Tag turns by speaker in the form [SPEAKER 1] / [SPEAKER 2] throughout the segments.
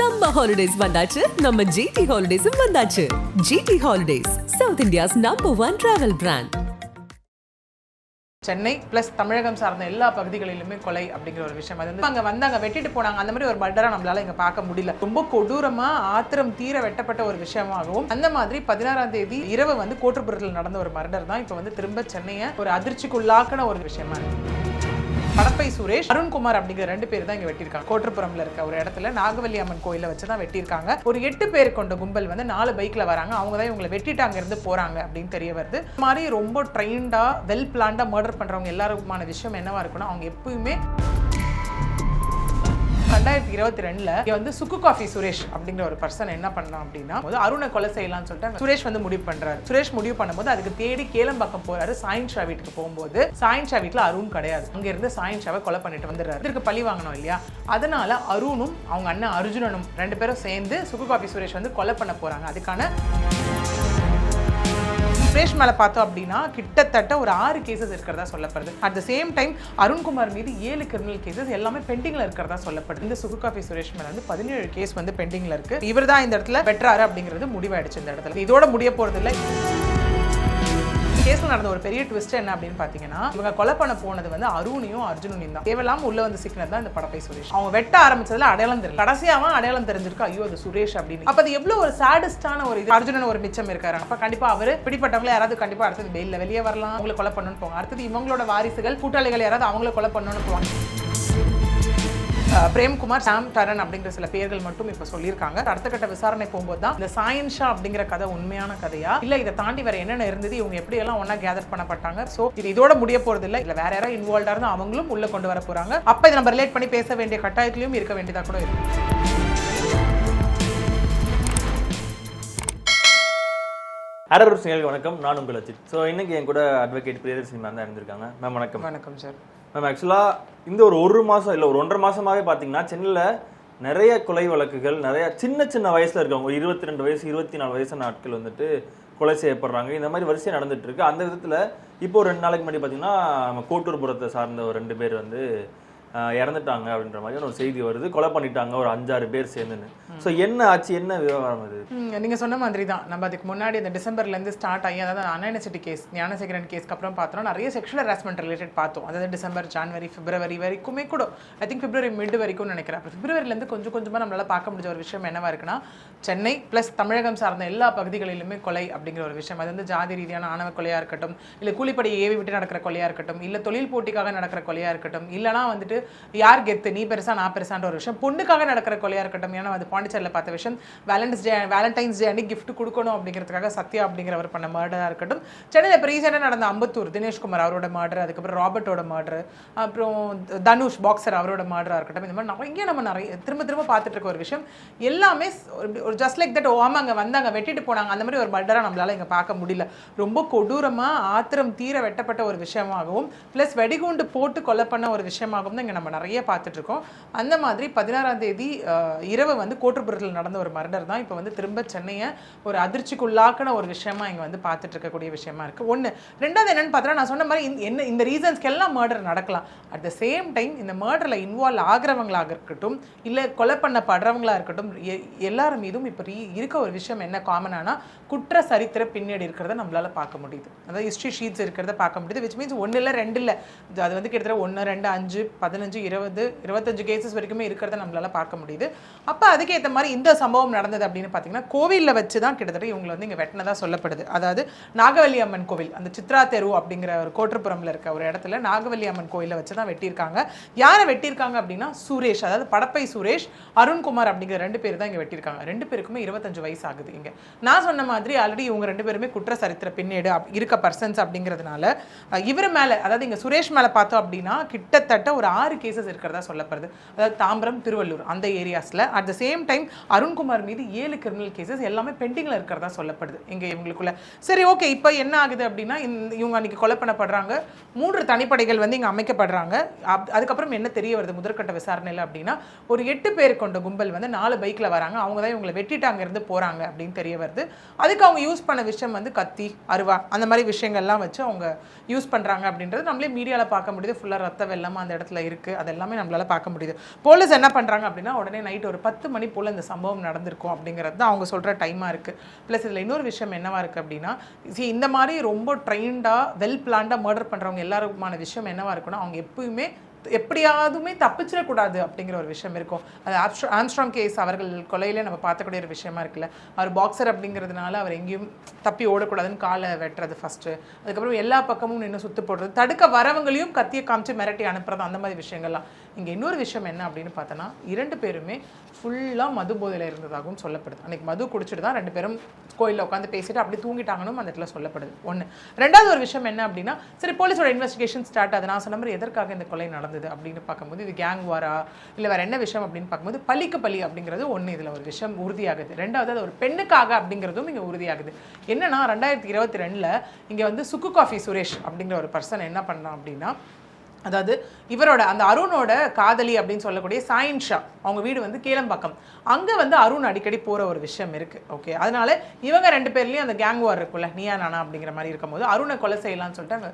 [SPEAKER 1] சம்ம ஹாலிடேஸ் வந்தாச்சு. நம்ம ஜிடி ஹாலிடேஸும் வந்தாச்சு. GT holidays south India's number one travel brand
[SPEAKER 2] Chennai plus தமிழகம் சார்ந்த எல்லா பகுதிகளிலுமே கொலை அப்படிங்கிற ஒரு விஷயம். அது வந்து அங்கே வந்து அங்கே வெட்டிட்டு போனாங்க. அந்த மாதிரி ஒரு மர்டரா நம்மளால இங்கே பார்க்க முடியல. ரொம்ப கொடூரமா ஆத்திரம் தீர வெட்டப்பட்ட ஒரு விஷயமாகவும் அந்த மாதிரி பதினாறாம் தேதி இரவு வந்து கோட்டுப்புறத்தில் நடந்த ஒரு மர்டர் தான் இப்போ வந்து திரும்ப சென்னையை ஒரு அதிர்ச்சிக்குள்ளாக்கின ஒரு விஷயமா இருக்கு. கடப்பை சுரேஷ் அருண்குமார் அப்படிங்கிற ரெண்டு பேர் தான் இங்க வெட்டியிருக்காங்க. கோட்டுப்புறம்ல இருக்க ஒரு இடத்துல நாகவல்லி அம்மன் கோயில வச்சு தான் வெட்டியிருக்காங்க. ஒரு எட்டு பேர் கொண்ட கும்பல் வந்து நாலு பைக்ல வராங்க. அவங்க தான் இவங்களை வெட்டிட்டு அங்க இருந்து போறாங்க அப்படின்னு தெரிய வருது. மாதிரி ரொம்ப ட்ரைண்டா வெல் பிளான்டா மர்டர் பண்றவங்க எல்லாருக்குமான விஷயம் என்னவா இருக்குன்னா அவங்க எப்பயுமே ரெண்டாயிரத்தி இருபத்தி ரெண்டுல இங்க வந்து சுக்கு காஃபி சுரேஷ் அப்படிங்கிற ஒரு பர்சன் என்ன பண்ணலாம் அப்படின்னா அருணை கொலை செய்யலாம்னு சொல்லிட்டு சுரேஷ் வந்து முடிவு பண்றாரு. சுரேஷ் முடிவு பண்ணும்போது அதுக்கு தேடி கேளம்பாக்கம் போறாரு. சாயின் ஷா வீட்டுக்கு போகும்போது சாயின் ஷா வீட்டுல அருண் கிடையாது. அங்க இருந்து சாயின் ஷாவை கொலை பண்ணிட்டு வந்துடுறாரு. இதற்கு பழி வாங்கணும் இல்லையா? அதனால அருணும் அவங்க அண்ணன் அர்ஜுனனும் ரெண்டு பேரும் சேர்ந்து சுக்கு காஃபி சுரேஷ் வந்து கொலை பண்ண போறாங்க. அதுக்கான சுரேஷ் மேல பார்த்தோம் அப்படின்னா கிட்டத்தட்ட ஒரு ஆறு கேசஸ் இருக்கிறதா சொல்லப்படுது. At the same time Arunkumar மீது ஏழு கிரிமினல் கேசஸ் எல்லாமே பெண்டிங்ல இருக்கிறதா சொல்லப்படுது. இந்த சுகுகாஃபி சுரேஷ் மேலே வந்து பதினேழு கேஸ் வந்து பெண்டிங்ல இருக்கு. இவர் தான் இந்த இடத்துல வெட்டுறாரு அப்படிங்கிறது முடிவாயிடுச்சு இந்த இடத்துல. இதோட முடிய போறது இல்லை கேஸில் நடந்த ஒரு பெரிய ட்விஸ்ட் என்ன அப்படின்னு பார்த்தீங்கன்னா இவங்க கொலை பண்ண போனது வந்து அருணையும் அர்ஜுனனையும் தான். தேவையில்லாமல் உள்ள வந்து சிக்கினது தான் இந்த படப்பை சுரேஷ் அவங்க வெட்ட ஆரம்பிச்சதுல அடையாளம் தெரியல. கடைசியாக அடையாளம் தெரிஞ்சிருக்கு ஐயோ அது சுரேஷ் அப்படின்னு. அப்போ அது எவ்வளோ ஒரு சேடஸ்டான ஒரு இது. அர்ஜுனன் ஒரு மிச்சம் இருக்காரு. அப்போ கண்டிப்பாக அவர் பிடிப்பட்டவங்கள யாராவது கண்டிப்பாக அடுத்தது வெயில்ல வெளியே வரலாம். அவங்களை கொலை பண்ணணும்னு போவாங்க. அடுத்தது இவங்களோட வாரிசுகள் கூட்டாளிகள் யாராவது அவங்கள கொலை பண்ணணும்னு போவாங்க. பிரேம்குமார் சாம் டரன் அப்படிங்கிற சில பேர்கள் மட்டும் இப்ப சொல்லியிருக்காங்க. அடுத்த கட்ட விசாரணை போகும்போது தான் இந்த சாயன் ஷா அப்படிங்கிற கதை உண்மையான கதையா? இல்ல இதை தாண்டி வேற என்னென்ன இருந்தது? இவங்க எப்படி எல்லாம் ஒண்ணா கேதர் பண்ணப்பட்டாங்க? சோ இது இதோட முடிய போறது இல்ல இல்ல வேற யாராவது இன்வால்வ்டா இருந்தா அவங்களும் உள்ள கொண்டு வர போறாங்க. அப்ப இதை நம்ம ரிலேட் பண்ணி பேச வேண்டிய கட்டாயத்திலையும் இருக்க வேண்டியதா கூட இருக்கு.
[SPEAKER 3] அரர் சிங்கல் வணக்கம். நான் உங்கள் அஜித். ஸோ இன்னைக்கு என் கூட அட்வொகேட் பிரியதர்ஷினி மேம் தான் இருந்திருக்காங்க. மேம் வணக்கம்.
[SPEAKER 2] வணக்கம் சார்
[SPEAKER 3] மேம் ஆக்சுவலாக இந்த ஒரு ஒரு மாதம் இல்லை ஒரு ஒன்றரை மாதமாகவே பார்த்தீங்கன்னா சென்னையில் நிறைய கொலை வழக்குகள் நிறைய சின்ன சின்ன வயசில் இருக்கவங்க ஒரு இருபத்தி ரெண்டு வயசு இருபத்தி நாலு வயசு நாட்கள் வந்துட்டு கொலை செய்யப்படுறாங்க. இந்த மாதிரி வரிசையாக நடந்துட்டு இருக்கு. அந்த விதத்தில் இப்போ ரெண்டு நாளைக்கு முன்னாடி பார்த்தீங்கன்னா நம்ம கோட்டூர்புரத்தை சார்ந்த ஒரு ரெண்டு பேர் வந்து இறந்துட்டாங்க அப்படின்ற மாதிரி ஒரு செய்தி வருது. கொலை பண்ணிட்டாங்க ஒரு அஞ்சாறு பேர் சேர்ந்துன்னு. ஸோ என்ன ஆச்சு? என்ன விவகாரம் அது?
[SPEAKER 2] நீங்க சொன்ன மாதிரி தான் நம்ம அதுக்கு முன்னாடி இந்த டிசம்பர்ல இருந்து ஸ்டார்ட் ஆகி அதாவது அன்னைசிட்டி கேஸ் ஞானசேகரன் கேஸ்க்கு அப்புறம் பார்த்தோம் நிறைய செக்ஷுவல் ஹராஸ்மெண்ட் ரிலேட்டட் பார்த்தோம். அதாவது டிசம்பர் ஜான்வரி பிப்ரவரி வரைக்குமே கூட. ஐ திங்க் பிப்ரவரி மிட் வரைக்கும் நினைக்கிறேன். அப்புறம் பிப்ரவரில இருந்து கொஞ்சம் கொஞ்சமா நம்மளால பார்க்க முடிஞ்ச ஒரு விஷயம் என்னவா இருக்குன்னா சென்னை பிளஸ் தமிழகம் சார்ந்த எல்லா பகுதிகளிலுமே கொலை அப்படிங்கிற ஒரு விஷயம். அது வந்து ஜாதி ரீதியான ஆணவ கொலையா இருக்கட்டும் இல்ல கூலிப்படி ஏவி விட்டு நடக்கிற கொலையா இருக்கட்டும் இல்ல தொழில் போட்டிக்காக நடக்கிற கொலையா இருக்கட்டும் இல்லனா வந்துட்டு யார் கெத்து? நீ பெருசா நான் பெருசான்ற ஒரு விஷயம். பொண்ணுக்காக நடக்கிற கொலையா இருக்கட்டும் ஏன்னா அது பாண்டிச்சேரியில் பார்த்த விஷயம். வேலண்டைன்ஸ் டே வேலண்டைன்ஸ் டே அன்னைக்கு கிஃப்ட் கொடுக்கணும் அப்படிங்கிறதுக்காக சத்யா அப்படிங்கிறவர் பண்ண மர்டராக இருக்கட்டும். சென்னையில் இப்போ ரீசெண்டாக நடந்த அம்பத்தூர் தினேஷ்குமார் அவரோட மர்டர் அதுக்கப்புறம் ராபர்ட்டோட மர்டர் அப்புறம் தனுஷ் பாக்ஸர் அவரோட மர்டராக இருக்கட்டும். இந்த மாதிரி நிறைய நம்ம நிறைய திரும்ப திரும்ப பார்த்துட்டு இருக்க ஒரு விஷயம். எல்லாமே ஒரு- ஜஸ்ட் லைக் தட் ஓம அங்கே வந்தாங்க வெட்டிட்டு போனாங்க அந்த மாதிரி ஒரு மர்டராக நம்மளால இங்கே பார்க்க முடியல. ரொம்ப கொடூரமாக ஆத்திரம் தீர வெட்டப்பட்ட ஒரு விஷயமாகவும் ப்ளஸ் வெடிகுண்டு போட்டு கொலை பண்ண ஒரு விஷயமாகவும் தான் இங்கே நம்ம நிறைய பார்த்துட்ருக்கோம் அந்த மாதிரி பதினாறாம் தேதி இரவு வந்து கோட்டுப்புறத்தில் நடந்த ஒரு மர்டர் தான். இப்போ வந்து திரும்ப சென்னையை ஒரு அதிர்ச்சிக்குள்ளாக்கின ஒரு விஷயமா இங்கே வந்து பார்த்துட்டு இருக்கக்கூடிய விஷயமா இருக்கு. ஒன்று ரெண்டாவது என்னென்னு பார்த்தா நான் சொன்ன மாதிரி இந்த- என்ன இந்த ரீசன்ஸ்க்கெல்லாம் மர்டர் நடக்கலாம். அட் த சேம் டைம் இந்த மர்டரில் இன்வால்வ் ஆகிறவங்களாக இருக்கட்டும் இல்லை கொலை பண்ணப்படுறவங்களாக இருக்கட்டும் எ- எல்லார் மீதும் இப்போ இருக்க ஒரு விஷயம் என்ன காமனானா குற்ற சரித்திர பின்னாடி இருக்கிறத நம்மளால பார்க்க முடியுது. அதாவது ஹிஸ்ட்ரி ஷீட்ஸ் இருக்கிறத பார்க்க முடியுது விச் மீன்ஸ் ஒன்று இல்லை ரெண்டு இல்லை அது வந்து கிட்டத்தட்ட ஒன்று ரெண்டு அஞ்சு பதினஞ்சு இருபது இருபத்தஞ்சு கேசஸ் வரைக்குமே இருக்கிறத நம்மளால பார்க்க முடியுது. அப்போ அதுக்கேற்ற மாதிரி இந்த சம்பவம் நடந்தது அப்படின்னு பார்த்தீங்கன்னா கோவிலில் வச்சு தான் கிட்டத்தட்ட இவங்களை வந்து இங்கே வெட்டினதா சொல்லப்படுது. அதாவது நாகவல்லி அம்மன் கோவில் அந்த சித்ரா தெரு அப்படிங்கிற ஒரு கோட்டுப்புறம்ல இருக்க ஒரு இடத்துல நாகவல்லி அம்மன் கோயிலை வச்சு தான் வெட்டியிருக்காங்க. யாரை வெட்டியிருக்காங்க அப்படின்னா சுரேஷ் அதாவது படப்பை சுரேஷ் அருண்குமார் அப்படிங்கிற ரெண்டு பேர் தான் இங்கே வெட்டியிருக்காங்க. ரெண்டு பேருக்குமே இருபத்தஞ்சு வயசு ஆகுது இங்கே. நான் சொன்ன மாதிரி ஆல்ரெடி இவங்க ரெண்டு பேருமே குற்ற சரித்திர பின்னேடு இருக்க பர்சன்ஸ் அப்படிங்கிறதுனால இவர் மேலே அதாவது இங்கே சுரேஷ் மேலே பார்த்தோம் அப்படின்னா கிட்டத்தட்ட ஒரு ஆறு கேசஸ் இருக்கிறதா சொல்லப்படுது. அதாவது தாம்பரம் திருவள்ளூர் அந்த ஏரியாஸில் at the same time Arunkumar மீது ஏழு கிரிமினல் கேசஸ் எல்லாமே பெண்டிங்கில் இருக்கிறதா சொல்லப்படுது. இங்கே இவங்களுக்குள்ள. சரி ஓகே இப்போ என்ன ஆகுது அப்படின்னா இந்த- இவங்க அன்னைக்கு கொலை பண்ணப்படுறாங்க. மூன்று தனிப்படைகள் வந்து இங்கே அமைக்கப்படுறாங்க. அப்- அதுக்கப்புறம் என்ன தெரிய வருது? முதற்கட்ட விசாரணையில் அப்படின்னா ஒரு எட்டு பேர் கொண்ட கும்பல் வந்து நாலு பைக்கில் வராங்க. அவங்க தான் இவங்களை வெட்டிட்டு அங்கேருந்து போகிறாங்க அப்படின்னு தெரிய வருது. அதுக்கு அவங்க யூஸ் பண்ண விஷயம் வந்து கத்தி அருவா அந்த மாதிரி விஷயங்கள்லாம் வச்சு அவங்க யூஸ் பண்ணுறாங்க அப்படின்றது நம்மளே மீடியாவில் பார்க்க முடியுது. ஃபுல்லாக ரத்த வெள்ளமாக அந்த இடத்துல இருக்குது இருக்குது அது எல்லாமே நம்மளால பார்க்க முடியுது. போலீஸ் என்ன பண்ணுறாங்க அப்படின்னா உடனே நைட் ஒரு பத்து மணி போல் இந்த சம்பவம் நடந்திருக்கும் அப்படிங்கிறது தான் அவங்க சொல்கிற டைமாக இருக்குது ப்ளஸ் இதில் இன்னொரு விஷயம் என்னவாக இருக்குது அப்படின்னா சி இந்த மாதிரி ரொம்ப ட்ரெயின்டாக வெல் பிளான்டாக மர்டர் பண்ணுறவங்க எல்லாருக்குமான விஷயம் என்னவாக இருக்குன்னா அவங்க எப்பயுமே எப்படியாவதுமே தப்பிச்சிடக்கூடாது அப்படிங்கிற ஒரு விஷயம் இருக்கும். அது ஆம்ஸ்ட்ராங் கேஸ் அவர்கள் கொலையில நம்ம பார்க்கக்கூடிய ஒரு விஷயமா இருக்குல்ல. அவர் பாக்ஸர் அப்படிங்கிறதுனால அவர் எங்கேயும் தப்பி ஓடக்கூடாதுன்னு காலை வெட்டுறது ஃபஸ்ட்டு அதுக்கப்புறம் எல்லா பக்கமும் நின்று சுத்து போடுறது. தடுக்க வரவங்களையும் கத்தியை காமிச்சு மிரட்டி அனுப்புறது அந்த மாதிரி விஷயங்கள்லாம். இங்கே இன்னொரு விஷயம் என்ன அப்படின்னு பார்த்தோன்னா இரண்டு பேருமே ஃபுல்லாக மது போதையில் இருந்ததாகவும் சொல்லப்படுது. அன்னைக்கு மது குடிச்சிட்டு தான் ரெண்டு பேரும் கோயிலில் உட்காந்து பேசிட்டு அப்படி தூங்கிட்டாங்கன்னு அந்த இடத்துல சொல்லப்படுது. ஒன்று ரெண்டாவது ஒரு விஷயம் என்ன அப்படின்னா சரி போலீஸோட இன்வெஸ்டிகேஷன் ஸ்டார்ட் ஆகுது. நான் சொன்ன மாதிரி எதற்காக இந்த கொலை நடந்தது அப்படின்னு பார்க்கும்போது இது கேங் வாரா இல்லை வேற என்ன விஷயம் அப்படின்னு பார்க்கும்போது பலிக்கு பள்ளி அப்படிங்கிறது ஒன்று இதில் ஒரு விஷயம் உறுதியாகுது. ரெண்டாவது அது ஒரு பெண்ணுக்காக அப்படிங்கிறதும் இங்கே உறுதியாகுது. என்னன்னா ரெண்டாயிரத்தி இருபத்தி ரெண்டில் இங்கே வந்து சுக்கு காஃபி சுரேஷ் அப்படிங்கிற ஒரு பர்சன் என்ன பண்ணான் அப்படின்னா அதாவது இவரோட அந்த அருணோட காதலி அப்படின்னு சொல்லக்கூடிய சாயின்ஷா. அவங்க வீடு வந்து கேளம்பாக்கம். அங்கே வந்து அருண் அடிக்கடி போகிற ஒரு விஷயம் இருக்குது ஓகே அதனால இவங்க ரெண்டு பேர்லேயும் அந்த கேங் வார் இருக்குல்ல நீயா நானா அப்படிங்கிற மாதிரி இருக்கும்போது அருணை கொலை செய்யலாம்னு சொல்லிட்டு அங்க,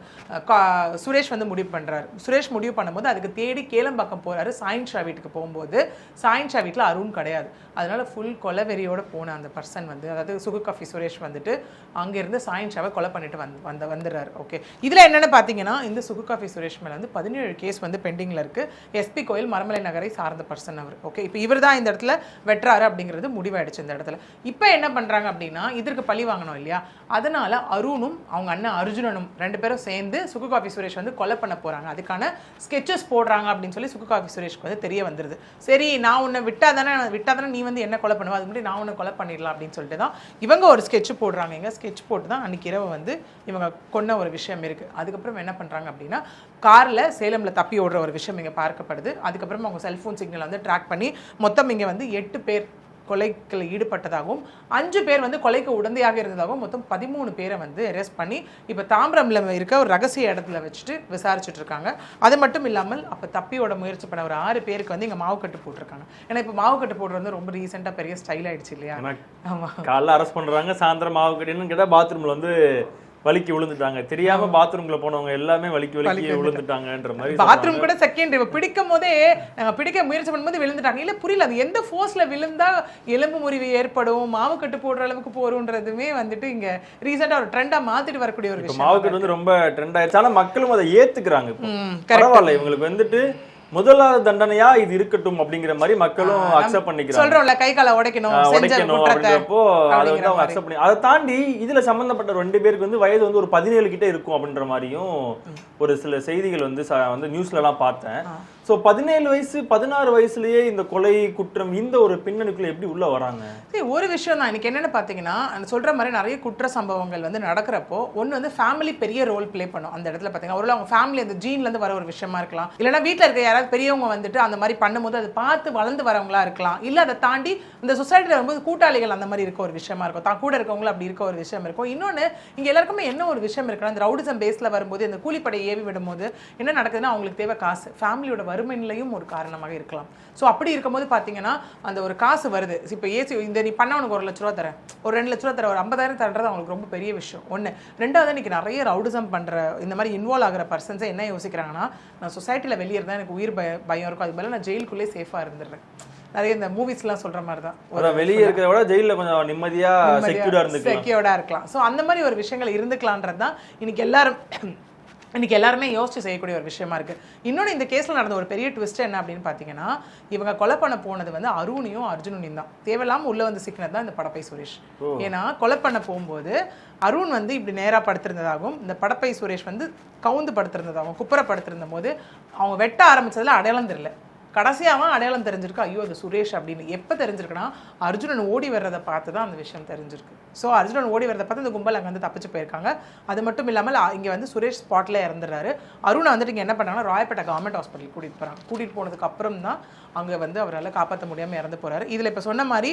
[SPEAKER 2] கா- சுரேஷ் வந்து முடிவு பண்ணுறாரு சுரேஷ் முடிவு பண்ணும்போது அதுக்கு தேடி கேளம்பாக்கம் போகிறாரு சாயின் ஷா வீட்டுக்கு போகும்போது. சாயின் ஷா வீட்டில் அருண் கிடையாது. அதனால ஃபுல் கொலவெறியோட போன அந்த பர்சன் வந்து அதாவது சுகு காஃபி சுரேஷ் வந்துட்டு அங்கேருந்து சாயின் ஷாவை கொலை பண்ணிட்டு வந்து வந்த வந்துடுறாரு. ஓகே இதில் என்னென்னு பார்த்தீங்கன்னா இந்த சுகு காஃபி சுரேஷ் மேலே வந்து பதினேழு கேஸ் வந்து பெண்டிங்கில் இருக்குது எஸ்பி கோயில் மரமலை நகரை சார்ந்த பர்சன் அவர் ஓகே இப்போ இவர் தான் இந்த இடத்துல வெட்டுறாரு அப்படிங்கிறது முடிவாயிடுச்சு இந்த இடத்துல. இப்போ என்ன பண்ணுறாங்க அப்படின்னா இதற்கு பழி வாங்கணும் இல்லையா? அதனால அருணும் அவங்க அண்ணன் அர்ஜுனனும் ரெண்டு பேரும் சேர்ந்து சுக்கு காஃபி சுரேஷ் வந்து கொலை பண்ண போகிறாங்க அதுக்கான ஸ்கெச்சஸ் போடுறாங்க அப்படின்னு சொல்லி சுக்கு காஃபி சுரேஷ்க்கு வந்து தெரிய வந்துருது. சரி நான் உன்னை விட்டா தானே விட்டா தானே நீ வந்து என்ன கொலை பண்ணுவ? அது முன்னாடி நான் உன்னை கொலை பண்ணிடலாம் அப்படின்னு சொல்லிட்டு தான் இவங்க ஒரு ஸ்கெட்ச் போடுறாங்க. எங்க ஸ்கெட்ச் போட்டு தான் அன்னைக்கு இரவு வந்து இவங்க கொன்ன ஒரு விஷயம் இருக்குது அதுக்கப்புறம் என்ன பண்ணுறாங்க அப்படின்னா காரில் சேலமில் தப்பி ஓடுற ஒரு விஷயம் இங்கே பார்க்கப்படுது. அதுக்கப்புறம் அவங்க செல்ஃபோன் சிக்னல் வந்து ட்ராக் பண்ணி மொத்தம் இங்கே வந்து எட்டு பேர் கொலைக்கில் ஈடுபட்டதாகவும் அஞ்சு பேர் வந்து கொலைக்கு உடந்தையாக இருந்ததாகவும் மொத்தம் பதிமூணு பேரை வந்து அரெஸ்ட் பண்ணி இப்போ தாம்பரம்ல இருக்க ஒரு ரகசிய இடத்துல வச்சுட்டு விசாரிச்சுட்டு இருக்காங்க. அது மட்டும் இல்லாமல் அப்போ தப்பியோட முயற்சி பண்ண ஒரு ஆறு பேருக்கு வந்து இங்கே மாவு கட்டு போட்டிருக்காங்க. ஏன்னா இப்போ மாவு கட்டு போடுறது வந்து ரொம்ப ரீசெண்டாக பெரிய ஸ்டைல் ஆயிடுச்சு இல்லையா?
[SPEAKER 3] ஆனா
[SPEAKER 2] ஆமா.
[SPEAKER 3] காலைல அரெஸ்ட் பண்றாங்க சாயந்தரம் மாவு கட்டின்னு கேட்டா பாத்ரூம்ல வந்து வலிக்கி விழுந்துட்டாங்க. தெரியாம பாத்ரூம்ல போனவங்க எல்லாமே வலிக்கி வலிக்கி விழுந்துட்டாங்கன்ற மாதிரி
[SPEAKER 2] பாத்ரூம் கூட செகண்ட் இவ பிடிக்கும் போதே நாங்க பிடிக்க முயற்சி பண்ணும்போது விழுந்துட்டாங்க. இல்ல புரியல அது எந்த ஃபோர்ஸ்ல விழுந்தா எலும்பு முறிவு ஏற்படும் மாவு கட்டு போடுற அளவுக்கு போறோன்றதுமே வந்துட்டு இங்க ரீசெண்டா ஒரு ட்ரெண்டா மாத்திட்டு வரக்கூடிய ஒரு
[SPEAKER 3] இப்ப
[SPEAKER 2] விஷயம்
[SPEAKER 3] மாவுக்கட்டு வந்து ரொம்ப ட்ரெண்ட் ஆயிடுச்சு. ஆனா மக்களும் அதை ஏத்துக்கிறாங்க இப்போ. பரவாயில்ல இவங்களுக்கு வந்துட்டு முதலாவது தண்டனையா இது இருக்கட்டும் அப்படிங்கிற மாதிரி மக்களும் அக்செப்ட் பண்ணிக்கிறாங்க.
[SPEAKER 2] சொல்றோம்ல கை காலை உடைக்கணும்
[SPEAKER 3] உடைக்கணும் அப்படின்றப்போ அதை வந்து அவங்க. அக்செப்ட் பண்ணி அதை தாண்டி இதுல சம்பந்தப்பட்ட ரெண்டு பேருக்கு வந்து வயது வந்து ஒரு பதினேழு கிட்ட இருக்கும் அப்படின்ற மாதிரியும் ஒரு சில செய்திகள் வந்து வந்து நியூஸ்ல எல்லாம் பார்த்தேன் ஸோ பதினேழு வயசு பதினாறு வயசுலயே இந்த கொலை குற்றம் இந்த ஒரு பின்னணிக்குள்ள எப்படி உள்ள வராங்க?
[SPEAKER 2] சரி ஒரு விஷயம் தான். எனக்கு என்னென்னு பார்த்தீங்கன்னா அந்த சொல்கிற மாதிரி நிறைய குற்ற சம்பவங்கள் வந்து நடக்கிறப்போ ஒன்று வந்து ஃபேமிலி பெரிய ரோல் ப்ளே பண்ணும். அந்த இடத்துல பார்த்தீங்கன்னா ஒரு அவங்க ஃபேமிலி அந்த ஜீன்லேருந்து வர ஒரு விஷயமா இருக்கலாம். இல்லைன்னா வீட்டில் இருக்க யாராவது பெரியவங்க வந்துட்டு அந்த மாதிரி பண்ணும்போது அதை பார்த்து வளர்ந்து வரவங்களா இருக்கலாம். இல்லை அதை தாண்டி இந்த சொசைட்டியில் வரும்போது கூட்டாளிகள் அந்த மாதிரி இருக்க ஒரு விஷயமா இருக்கும். தான் கூட இருக்கவங்களும் அப்படி இருக்க ஒரு விஷயம் இருக்கும். இன்னொன்று இங்கே எல்லாருக்குமே என்ன ஒரு விஷயம் இருக்குன்னா இந்த ரவுடிசம் பேஸில் வரும்போது இந்த கூலிப்படை ஏவி விடும்போது என்ன நடக்குதுன்னா அவங்களுக்கு தேவை காசு. ஃபேமிலியோட வறுமை நிலையும் ஒரு காரணமாக இருக்கலாம். ஸோ அப்படி இருக்கும்போது பார்த்தீங்கன்னா அந்த ஒரு காசு வருது. இப்போ ஏசி இந்த நீ பண்ண உனக்கு ஒரு லட்ச ரூபா தரேன். ஒரு ரெண்டு லட்ச ரூபா தரேன். ஒரு ஐம்பதாயிரம் தரது அவங்களுக்கு ரொம்ப பெரிய விஷயம். ஒன்று ரெண்டாவது இன்னைக்கு நிறைய ரவுடிசம் பண்ணுற இந்த மாதிரி இன்வால்வ் ஆகிற பர்சன்ஸை என்ன யோசிக்கிறாங்கன்னா நான் சொசைட்டியில் வெளியே இருந்தால் எனக்கு உயிர் பய பயம் இருக்கும். அது மேலே நான் ஜெயிலுக்குள்ளே சேஃபாக இருந்துடுறேன். நிறைய இந்த மூவிஸ்லாம் சொல்கிற மாதிரி தான்
[SPEAKER 3] ஒரு வெளியே இருக்கிறத விட ஜெயில கொஞ்சம் நிம்மதியா செக்யூர்டா இருந்துக்கலாம்.
[SPEAKER 2] செக்யூர்டா இருக்கலாம். ஸோ அந்த மாதிரி ஒரு விஷயங்கள் இருந்துக்கலான்றது தான் இன்னைக்கு எல்லாரும் இன்னைக்கு எல்லாருமே யோசிச்சு செய்யக்கூடிய ஒரு விஷயமா இருக்கு. இன்னொன்று இந்த கேஸ்ல நடந்த ஒரு பெரிய ட்விஸ்ட் என்ன அப்படின்னு பார்த்தீங்கன்னா இவங்க கொலை பண்ண போனது வந்து அருணையும் அர்ஜுனனையும் தான். தேவையில்லாம உள்ள வந்து சிக்கினது தான் இந்த படப்பை சுரேஷ். ஏன்னா கொலை பண்ண போகும்போது அருண் வந்து இப்படி நேரா படுத்திருந்ததாகவும் இந்த படப்பை சுரேஷ் வந்து கவுந்து படுத்திருந்ததாகவும் குப்புற படுத்திருந்த போது அவங்க வெட்ட ஆரம்பிச்சதுல அடையாளம் தெரியல. கடைசியாவும் அடையாளம் தெரிஞ்சிருக்கு ஐயோ அது சுரேஷ் அப்படின்னு. எப்போ தெரிஞ்சிருக்குன்னா அர்ஜுனன் ஓடி வர்றதை பார்த்து தான் அந்த விஷயம் தெரிஞ்சிருக்கு. ஸோ அர்ஜுனன் ஓடி வரதை பார்த்து இந்த கும்பல் அங்கே வந்து தப்பிச்சு போயிருக்காங்க. அது மட்டும் இல்லாமல் இங்கே வந்து சுரேஷ் ஸ்பாட்டில் இறந்துடுறாரு. அருணை வந்துட்டு இங்கே என்ன பண்ணாங்கன்னா ராயப்பேட்டை கவர்மெண்ட் ஹாஸ்பிட்டல் கூட்டிகிட்டு போகிறாங்க கூட்டிகிட்டு போனதுக்கு அப்புறம் தான் அங்கே வந்து அவரால் காப்பாற்ற முடியாமல் இறந்து போறாரு. இதில் இப்போ சொன்ன மாதிரி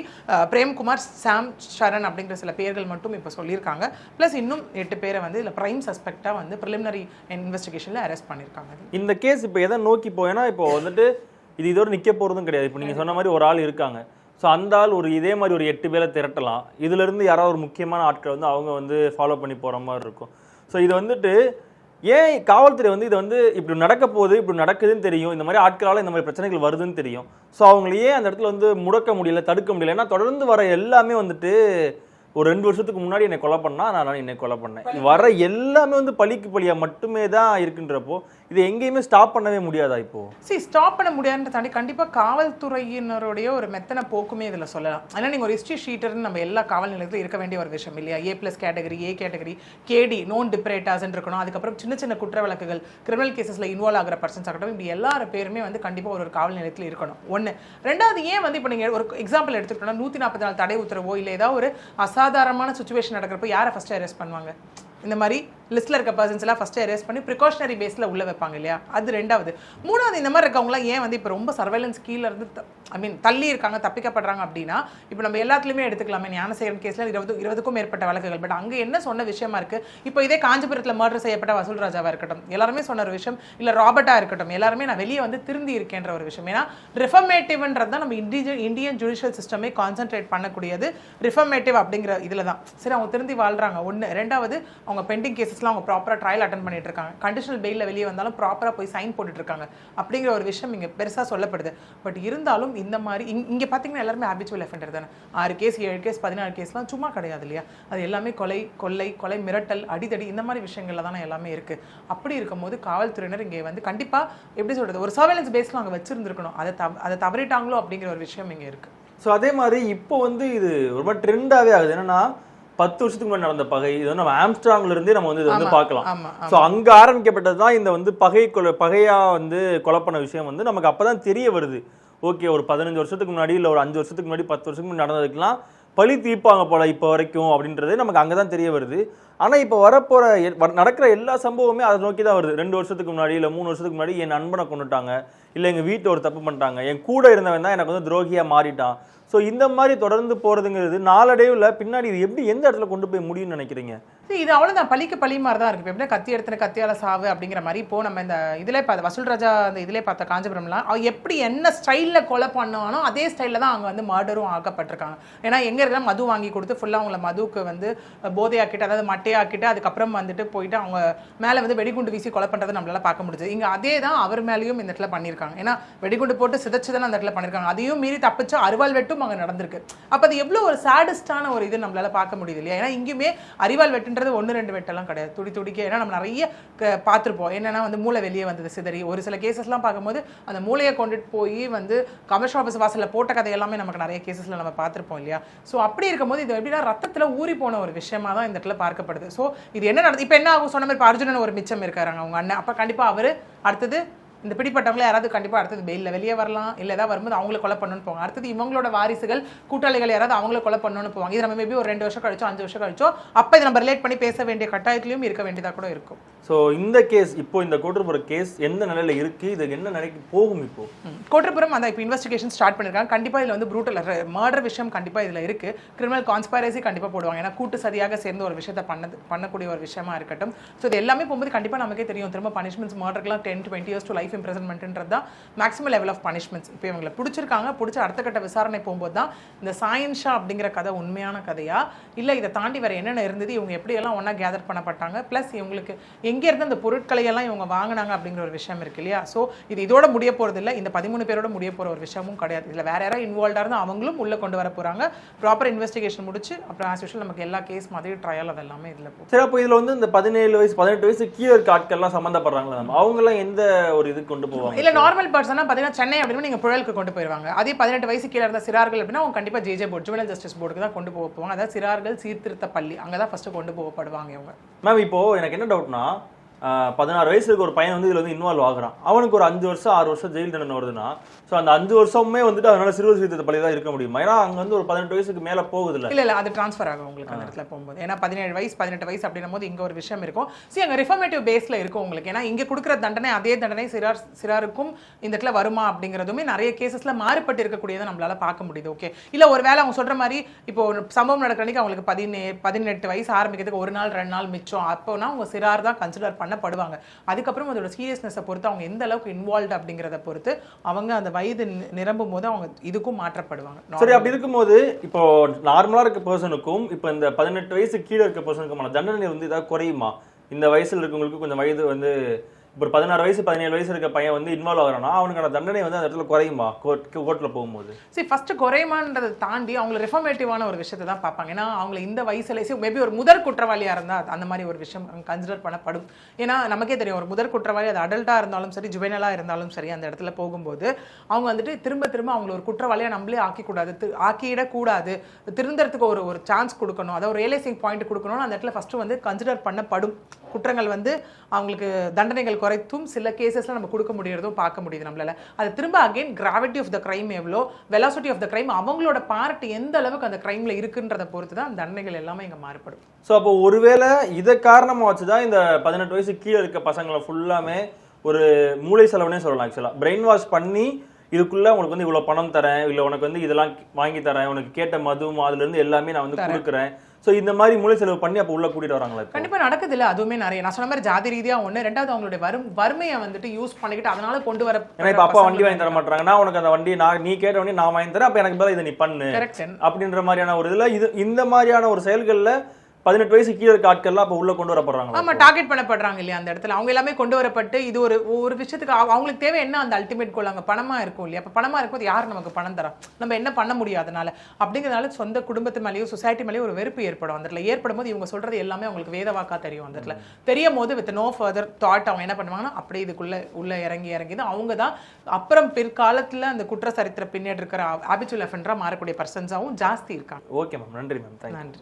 [SPEAKER 2] பிரேம்குமார் சாம் சரண் அப்படிங்கிற சில பேர்கள் மட்டும் இப்போ சொல்லியிருக்காங்க. ப்ளஸ் இன்னும் எட்டு பேரை வந்து இதில் ப்ரைம் சஸ்பெக்டாக வந்து ப்ரிலிமினரி இன்வெஸ்டிகேஷனில் அரெஸ்ட் பண்ணியிருக்காங்க.
[SPEAKER 3] இந்த கேஸ் இப்போ எதை நோக்கி போயினா இப்போ வந்துட்டு இது இதோட நிக்க போறதும் கிடையாது. இப்போ நீங்க சொன்ன மாதிரி ஒரு ஆள் இருக்காங்க. ஸோ அந்த ஆள் ஒரு இதே மாதிரி ஒரு எட்டு பேரை திரட்டலாம். இதுல இருந்து யாராவது ஒரு முக்கியமான ஆட்கள் வந்து அவங்க வந்து ஃபாலோ பண்ணி போற மாதிரி இருக்கும். ஸோ இது வந்துட்டு ஏன் காவல்துறை வந்து இது வந்து இப்படி நடக்க போகுது இப்படி நடக்குதுன்னு தெரியும். இந்த மாதிரி ஆட்களால இந்த மாதிரி பிரச்சனைகள் வருதுன்னு தெரியும். ஸோ அவங்களை ஏன் அந்த இடத்துல வந்து முடக்க முடியல தடுக்க முடியல ஏன்னா தொடர்ந்து வர எல்லாமே வந்துட்டு ஒரு ரெண்டு வருஷத்துக்கு முன்னாடி என்னை கொலை பண்ணா நான் என்னை கொலை பண்ணேன். வர எல்லாமே வந்து பழிக்கு பழியா மட்டுமே தான் இருக்குன்றப்போ இது எங்கேயுமே ஸ்டாப் பண்ணவே முடியாதா இப்போ?
[SPEAKER 2] சி ஸ்டாப் பண்ண முடியாதுன்ற தாண்டி கண்டிப்பாக காவல்துறையினருடைய ஒரு மெத்தனை போக்குமே இதில் சொல்லலாம். ஏன்னா நீங்கள் ஒரு ஹிஸ்ட்ரி ஷீட்டர்னு நம்ம எல்லா காவல் நிலையத்திலும் இருக்க வேண்டிய ஒரு விஷயம் இல்லையா? A plus category A category KD known டிப்ரேட்டாஸ்ன்னு இருக்கணும். அதுக்கப்புறம் சின்ன சின்ன குற்ற வழக்குகள் கிரிமினல் கேசஸில் இன்வால்வ் ஆகிற பர்சன்ஸ் ஆகட்டும் இப்படி எல்லார பேருமே வந்து கண்டிப்பாக ஒரு ஒரு காவல் நிலையத்தில் இருக்கணும். ஒன்று ரெண்டாவது ஏன் வந்து இப்போ நீங்கள் ஒரு எக்ஸாம்பிள் எடுத்துக்கிட்டோம்னா நூற்றி நாற்பத்தி நாலு தடை உத்தரவோ இல்லை ஏதாவது ஒரு அசாதாரணமான சுச்சுவேஷன் நடக்கிறப்ப யாரை ஃபஸ்ட்டு அரெஸ்ட் பண்ணுவாங்க? இந்த மாதிரி லிஸ்ட்டில் இருக்க பர்சன்ஸ் எல்லாம் ஃபஸ்ட்டு அரேஸ் பண்ணி ப்ரிகாஷனரி பேஸில் உள்ளே வைப்பாங்க இல்லையா? அது ரெண்டாவது. மூணாவது இந்த மாதிரி இருக்கவங்களாம் ஏன் வந்து இப்போ ரொம்ப சர்வைலன்ஸ் கீழே இருந்து ஐ மீன் தள்ளி இருக்காங்க தப்பிக்கப்படுறாங்க அப்படின்னா இப்போ நம்ம எல்லாத்துலேயுமே எடுத்துக்கலாமே. ஞானசேகரன் கேஸில் இருபது இருபதுக்கும் மேற்பட்ட வழக்குகள். பட் அங்கே என்ன சொன்ன விஷயமா இருக்குது இப்போ இதே காஞ்சிபுரத்தில் மர்டர் செய்யப்பட்ட வசூல் ராஜாவாக இருக்கட்டும். எல்லாருமே சொன்ன ஒரு விஷயம். இல்லை ராபர்ட்டாக இருக்கட்டும். எல்லாருமே நான் வெளியே வந்து திருந்தி இருக்கேன்ற ஒரு விஷயம். ஏன்னா ரிஃபர்மேட்டிவ்ன்றது தான் நம்ம இண்டிஜ இந்தியன் ஜுடிஷியல் சிஸ்டமே கான்சென்ட்ரேட் பண்ணக்கூடியது. ரிஃபர்மேட்டிவ் அப்படிங்கிற இதில் தான் சரி அவங்க திருந்தி வாழ்கிறாங்க ஒன்று ரெண்டாவது அவங்க பெண்டிங் கேஸ் பேசிஸில் அவங்க ப்ராப்பராக ட்ரையல் அட்டன் பண்ணிட்டு இருக்காங்க. கண்டிஷனல் பெயிலில் வெளியே வந்தாலும் ப்ராப்பராக போய் சைன் போட்டுட்டு இருக்காங்க. அப்படிங்கிற ஒரு விஷயம் இங்கே பெருசாக சொல்லப்படுது. பட் இருந்தாலும் இந்த மாதிரி இங்கே பார்த்தீங்கன்னா எல்லாருமே ஹேபிச்சுவல் எஃபெண்டர் தானே. ஆறு கேஸ் ஏழு கேஸ் பதினாறு கேஸ்லாம் சும்மா கிடையாது இல்லையா? அது எல்லாமே கொலை கொள்ளை கொலை மிரட்டல் அடிதடி இந்த மாதிரி விஷயங்கள்ல தானே எல்லாமே இருக்குது அப்படி இருக்கும்போது காவல்துறையினர் இங்கே வந்து கண்டிப்பாக எப்படி சொல்கிறது ஒரு சர்வேலன்ஸ் பேஸில் அங்கே வச்சுருந்துருக்கணும். அதை தவ அதை தவறிட்டாங்களோ அப்படிங்கிற ஒரு விஷயம் இங்கே இருக்குது
[SPEAKER 3] ஸோ அதே மாதிரி இப்போ வந்து இது ரொம்ப ட்ரெண்டாகவே ஆகுது. என்னன்னா பத்து வருஷத்துக்கு முன்னாடி நடந்த பகை. இது வந்து நம்ம ஆம்ஸ்ட்ராங்ல இருந்தே நம்ம வந்து இதை வந்து பார்க்கலாம். ஸோ அங்க ஆரம்பிக்கப்பட்டது தான் இந்த வந்து பகை கொலை பகையா வந்து கொலை பண்ண விஷயம் வந்து நமக்கு அப்பதான் தெரிய வருது. ஓகே ஒரு பதினஞ்சு வருஷத்துக்கு முன்னாடி இல்லை ஒரு அஞ்சு வருஷத்துக்கு முன்னாடி பத்து வருஷத்துக்கு முன்னாடி நடந்ததுக்கெல்லாம் பழி தீர்ப்பாங்க போல இப்போ வரைக்கும் அப்படின்றது நமக்கு அங்கே தான் தெரிய வருது. ஆனால் இப்போ வரப்போற எ- வ- நடக்கிற எல்லா சம்பவமே அதை நோக்கி தான் வருது. ரெண்டு வருஷத்துக்கு முன்னாடி இல்லை மூணு வருஷத்துக்கு முன்னாடி என் நண்பனை கொண்டுட்டாங்க இல்லை எங்கள் வீட்டில் ஒரு தப்பு பண்ணிட்டாங்க. என் கூட இருந்தவன் தான் எனக்கு வந்து துரோகியாக மாறிட்டான். ஸோ இந்த மாதிரி தொடர்ந்து போகிறதுங்கிறது நாளடைவில் பின்னாடி இது எப்படி எந்த இடத்துல கொண்டு போய் முடியும்னு நினைக்கிறீங்க?
[SPEAKER 2] ஸோ இது அவ்வளோதான் பழிக்கு பழி மாதிரி தான் இருக்குது எப்படின்னா கத்தி எடுத்துன கத்தியால சாவு அப்படிங்கிற மாதிரி இப்போ நம்ம இந்த இதிலே பார்த்த வசூல் ராஜா அந்த இதிலே பார்த்த காஞ்சிபுரம்லாம் அவ எப்படி என்ன ஸ்டைலில் கொலை பண்ணுவானோ அதே ஸ்டைலில் தான் அவங்க வந்து மர்டரும் ஆக்கப்பட்டிருக்காங்க. ஏன்னா எங்கே இருக்கலாம் மது வாங்கி கொடுத்து ஃபுல்லாக அவங்கள மதுவுக்கு வந்து போதையாக்கிட்டு அதாவது மட்டையாக்கிட்டு அதுக்கப்புறம் வந்துட்டு போயிட்டு அவங்க மேலே வந்து வெடிகுண்டு வீசி கொலை பண்ணுறது நம்மளால் பார்க்க முடியுது இங்கே அதே தான் அவர் மேலேயும் இந்த இடத்துல பண்ணியிருக்காங்க. ஏன்னா வெடிகுண்டு போட்டு சிதைச்சு தானே அந்த இடத்துல பண்ணியிருக்காங்க. அதையும் மீறி தப்பிச்சு அரிவாள் வெட்டும் அங்கே நடந்திருக்கு. அப்போ அது எவ்வளோ ஒரு சேடஸ்டான ஒரு இது நம்மளால் பார்க்க முடியுது இல்லையா? ஏன்னா இங்கேயுமே அரிவாள் வெட்டுன்றது ஒன்று ரெண்டு வெட்டெல்லாம் கிடையாது. துடி துடிக்க. ஏன்னா நம்ம நிறைய க- என்னென்னா வந்து மூளை வெளியே வந்தது சிதறி ஒரு சில கேசஸ்லாம் பார்க்கும்போது அந்த மூளையை கொண்டுட்டு போய் வந்து கமர்ஷியல் ஆஃபீஸ் வாசலில் போட்ட கதை எல்லாமே நமக்கு நிறைய கேசஸில் நம்ம பார்த்துருப்போம் இல்லையா? ஸோ அப்படி இருக்கும்போது இது எப்படின்னா ரத்தத்தில் ஊறி போன ஒரு விஷயமா தான் இந்த இடத்துல பார்க்கப்படுது. ஸோ இது என்ன நடந்து இப்போ என்ன ஆகும்? சொன்ன மாதிரி இப்போ அர்ஜுனன் ஒரு மிச்சம் இருக்காருங்க அவங்க அண்ணன். அப்போ கண்டிப்பாக அவர் அடுத்தது இந்த பிடிப்பட்டவங்கள யாராவது கண்டிப்பா அடுத்தது பெயிலில் வெளியே வரலாம் இல்லை ஏதாவது வரும்போது அவங்கள கொலை பண்ணணும்னு போவாங்க. அடுத்தது இவங்களோட வாரிசுகள் கூட்டாளிகள் யாராவது அவங்கள கொலை பண்ணணும்னு போவாங்க. இது நம்ம மேபி ஒரு ரெண்டு வருஷம் கழிச்சோ அஞ்சு வருஷம் கழிச்சோ அப்போ இதை நம்ம ரிலேட் பண்ணி பேச வேண்டிய கட்டாயத்திலையும் இருக்க வேண்டியதாக கூட இருக்கும்.
[SPEAKER 3] ஸோ இந்த கேஸ் இப்போ இந்த கோட்டுப்புற கேஸ் எந்த நிலையில இருக்கு? இது என்ன நிலைக்கு போகும் இப்போ.
[SPEAKER 2] கோட்டப்புறம் அந்த இப்போ இன்வெஸ்டிகேஷன் ஸ்டார்ட் பண்ணிருக்காங்க. கண்டிப்பா இதுல வந்து ப்ரூட்டல் மர்டர் விஷயம் கண்டிப்பா இதுல இருக்கு. கிரிமினல் கான்ஸ்பைரசி கண்டிப்பா போடுவாங்க. ஏன்னா கூட்டு சரியாக சேர்ந்து ஒரு விஷயத்தை பண்ணது பண்ணக்கூடிய ஒரு விஷயமா இருக்கட்டும். ஸோ இது எல்லாமே போகும்போது கண்டிப்பா நமக்கே தெரியும். திரும்ப punishments மர்டர்க்குலாம் ten twenty years to life இம்ப்ரெசன்மெண்ட்ன்றது தான் மேக்ஸிமம் லெவல் ஆஃப் பனிஷ்மெண்ட்ஸ் இப்போ இவங்களை பிடிச்சிருக்காங்க பிடிச்ச அடுத்த கட்ட விசாரணை போகும்போது தான் இந்த சாயன்ஷா அப்படிங்கிற கதை உண்மையான கதையா? இல்லை இதை தாண்டி வேறு என்னென்ன இருந்தது? இவங்க எப்படியெல்லாம் ஒன்றா கேதர் பண்ணப்பட்டாங்க? ப்ளஸ் இவங்களுக்கு எங்கேருந்து அந்த பொருட்களையெல்லாம் இவங்க வாங்கினாங்க அப்படிங்கிற ஒரு விஷயம் இருக்கு இல்லையா? ஸோ இது இதோட முடிய போகிறது இல்லை. இந்த பதிமூணு பேரோட முடிய போகிற ஒரு விஷயமும் கிடையாது. இதில் வேற யாராவது இன்வால்வாக இருந்தால் அவங்களும் உள்ளே கொண்டு வர போகிறாங்க ப்ராப்பர் இன்வெஸ்டிகேஷன் முடிச்சு அப்புறம் ஆஸ் யூஷுவல் நமக்கு எல்லா கேஸ் மாதிரி ட்ரையல் அதெல்லாமே இதில் போகும்
[SPEAKER 3] சரி அப்போ இதில் வந்து இந்த பதினேழு வயசு பதினெட்டு வயசு கீழே இருக்க ஆட்கள்லாம் சம்மந்தப்படுறாங்களா நம்ம எந்த ஒரு இது இதுக்கு கொண்டு போவாங்க
[SPEAKER 2] இல்ல நார்மல் பர்சனா பார்த்தீங்கன்னா சென்னை அப்படின்னா நீங்க புழலுக்கு கொண்டு போயிருவாங்க. அதே பதினெட்டு வயசு கீழே இருந்த சிறார்கள் அப்படின்னா அவங்க கண்டிப்பா ஜேஜே போர்டு ஜுவனல் ஜஸ்டிஸ் போர்டுக்கு தான் கொண்டு போக போவாங்க. அதாவது சிறார்கள் சீர்திருத்த பள்ளி அங்க தான் ஃபர்ஸ்ட் கொண்டு போகப்படுவாங்க இவங்க.
[SPEAKER 3] மேம் இப்போ எனக்கு என்ன டவுட்னா பதினாறு வயசு இருக்க ஒரு பையன் வந்து இதுல வந்து இன்வால்வ் ஆகுறான். அவனுக்கு ஒரு அஞ்சு வருஷம் ஆறு வருஷம் ஜெயில் தண்டனை வருதுன்னா ஸோ அந்த அஞ்சு வருஷமே வந்துட்டு அதனால சிறுவர் சீர்திருத்த பள்ளி தான் இருக்க முடியுமா. ஏன்னா அங்க வந்து ஒரு பதினெட்டு வயசுக்கு மேல போகுது இல்ல
[SPEAKER 2] இல்ல அது ட்ரான்ஸ்ஃபர் ஆகும் உங்களுக்கு அந்த இடத்துல போகும்போது. ஏன்னா பதினேழு வயசு பதினெட்டு வயசு அப்படின்னும் போது இங்க ஒரு விஷயம் இருக்கும். சரி அங்க ரிஃபர்மேட்டிவ் பேஸ்ல இருக்கும் உங்களுக்கு. ஏன்னா இங்க கொடுக்குற தண்டனை அதே தண்டனை சிறார் சிறாருக்கும் இந்த இடத்துல வருமா அப்படிங்கிறதுமே நிறைய கேசஸ்ல மாறுபட்டு இருக்கக்கூடியதை நம்மளால பார்க்க முடியுது. ஓகே இல்ல ஒருவேளை அவங்க சொல்ற மாதிரி இப்போ ஒரு சம்பவம் நடக்கிற அன்னைக்கு அவங்களுக்கு பதினே பதினெட்டு வயசு ஆரம்பிக்கிறதுக்கு ஒரு நாள் ரெண்டு நாள் மிச்சம். அப்போனா அவங்க சிறார் தான் கன்சிடர் படுவாங்க அதுக்கப்புறம் அதோட சீரியஸ்னஸை பொறுத்து அவங்க எந்த அளவுக்கு இன்வால்வ் அப்படிங்கிறத பொறுத்து அவங்க அந்த வயது நிரம்பும் போது அவங்க இதுக்கும் மாற்றப்படுவாங்க.
[SPEAKER 3] சரி அப்படி இருக்கும்போது இப்போ நார்மலாக இருக்க பர்சனுக்கும் இப்போ இந்த பதினெட்டு வயசு கீழே இருக்க பர்சனுக்குமான தண்டனை வந்து ஏதாவது குறையுமா? இந்த வயசில் இருக்கவங்களுக்கு கொஞ்சம் வயது வந்து இப்போ ஒரு பதினாறு வயசு பதினேழு வயசு இருக்க பையன் வந்து இன்வால்வ் ஆகிறானா அவனுக்கான தண்டனை வந்து அந்த இடத்துல குறையுமா? கோர்ட் கோர்ட்டில் போகும்போது.
[SPEAKER 2] சரி ஃபர்ஸ்ட் குறைமான்றதை தாண்டி அவங்கள ரிஃபர்மேட்டிவான ஒரு விஷயத்தை தான் பார்ப்பாங்க. ஏன்னா அவங்கள இந்த வயசுல மேபி ஒரு முதற் குற்றவாளியாக இருந்தால் அந்த மாதிரி ஒரு விஷயம் கன்சிடர் பண்ணப்படும். ஏன்னா நமக்கே தெரியும் ஒரு முதற் குற்றவாளி அது அடல்ட்டாக இருந்தாலும் சரி ஜுவனலா இருந்தாலும் சரி அந்த இடத்துல போகும்போது அவங்க வந்துட்டு திரும்ப திரும்ப அவங்கள ஒரு குற்றவாளியாக நம்மளே ஆக்கிக்கூடாது ஆக்கிடக்கூடாது. திருந்தறதுக்கு ஒரு ஒரு சான்ஸ் கொடுக்கணும். அதாவது ஒரு ரியலைசிங் பாயிண்ட் கொடுக்கணும்னு அந்த இடத்துல ஃபஸ்ட்டு வந்து கன்சிடர் பண்ணப்படும். குற்றங்கள் வந்து அவங்களுக்கு தண்டனைகள் குறைத்தும் சில கேசஸ்ல நம்ம கொடுக்க முடியறதும் பார்க்க முடியுது நம்மளால. அது திரும்ப again gravity of the crime எவ்வளோ வெலாசிட்டி ஆஃப் த கிரைம் அவங்களோட பார்ட் எந்த அளவுக்கு அந்த கிரைம்ல இருக்குன்றத பொறுத்து தான் தண்டனைகள் எல்லாமே இங்க மாறுபடும்.
[SPEAKER 3] ஸோ அப்போ ஒருவேளை இதை காரணமா வச்சு தான் இந்த பதினெட்டு வயசு கீழே இருக்க பசங்களை ஃபுல்லாமே ஒரு மூளை செலவுனே சொல்லலாம் ஆக்சுவலாக பிரெயின் வாஷ் பண்ணி இதுக்குள்ள உனக்கு வந்து இவ்வளவு பணம் தரேன் இல்ல உனக்கு வந்து இதெல்லாம் வாங்கி தரேன் உனக்கு கேட்ட மதுவும் அதுல இருந்து எல்லாமே நான் வந்து கொடுக்குறேன். ஸோ இந்த மாதிரி மூளை செலவு பண்ணி அப்போ உள்ள கூட்டிட்டு வராங்களா இப்போ?
[SPEAKER 2] கண்டிப்பா நடக்குது இல்ல அதுவுமே நிறைய. நான் சொன்ன மாதிரி ஜாதி ரீதியா ஒண்ணு ரெண்டாவது அவங்களுடைய வரும் வறுமையை வந்துட்டு யூஸ் பண்ணிக்கிட்டு அதனால கொண்டு வர
[SPEAKER 3] ஏன்னா இப்ப அப்பா வண்டி வாங்கி தர மாட்டாங்க. நான் உனக்கு அந்த வண்டி நான் நீ கேட்ட வண்டி நான் வாங்கி தரேன் அப்ப எனக்கு பதிலா இதை நீ பண்ணு
[SPEAKER 2] கரெக்ட்
[SPEAKER 3] அப்படின்ற மாதிரியான ஒரு இதுல இது இந்த மாதிரியான ஒரு செயல்கள்ல பதினெட்டு வயசு கீழே இருக்க ஆட்கள்லாம் அப்ப உள்ள கொண்டு வரப்படுறாங்களா
[SPEAKER 2] ஆமா டார்கெட் பண்ணப்படுறாங்க இல்லையா அந்த இடத்துல. அவங்க எல்லாமே கொண்டு வரப்பட்டு இது ஒரு ஒரு விஷயத்துக்கு அவ- அவங்களுக்கு தேவை என்ன அந்த அல்டிமேட் கோல் அங்க பணமா இருக்கும் இல்லையா? அப்ப பணமா இருக்கும்போது யார் நமக்கு பணம் தரா? நம்ம என்ன பண்ண முடியும் அதனால? அப்படிங்கிறதுனால சொந்த குடும்பத்து மேலேயோ சொசைட்டி மேலேயோ ஒரு வெறுப்பு ஏற்படும். அந்த இடத்துல ஏற்படும் போது இவங்க சொல்றது எல்லாமே அவங்களுக்கு வேத வாக்கா தெரியும் அந்த இடத்துல. தெரியும் போது வித் நோ ஃபர்தர் தாட் அவங்க என்ன பண்ணுவாங்கன்னா அப்படியே இதுக்குள்ள உள்ள இறங்கி இறங்கி தான் அவங்க தான் அப்புறம் பிற்காலத்துல அந்த குற்ற சரித்திர பின்னாடி இருக்கிற ஹாபிச்சுவல் அஃபெண்டரா மாறக்கூடிய பர்சன்ஸாவும் ஜாஸ்தி இருக்காங்க.
[SPEAKER 3] ஓகே மேம் நன்றி மேம்
[SPEAKER 2] நன்றி.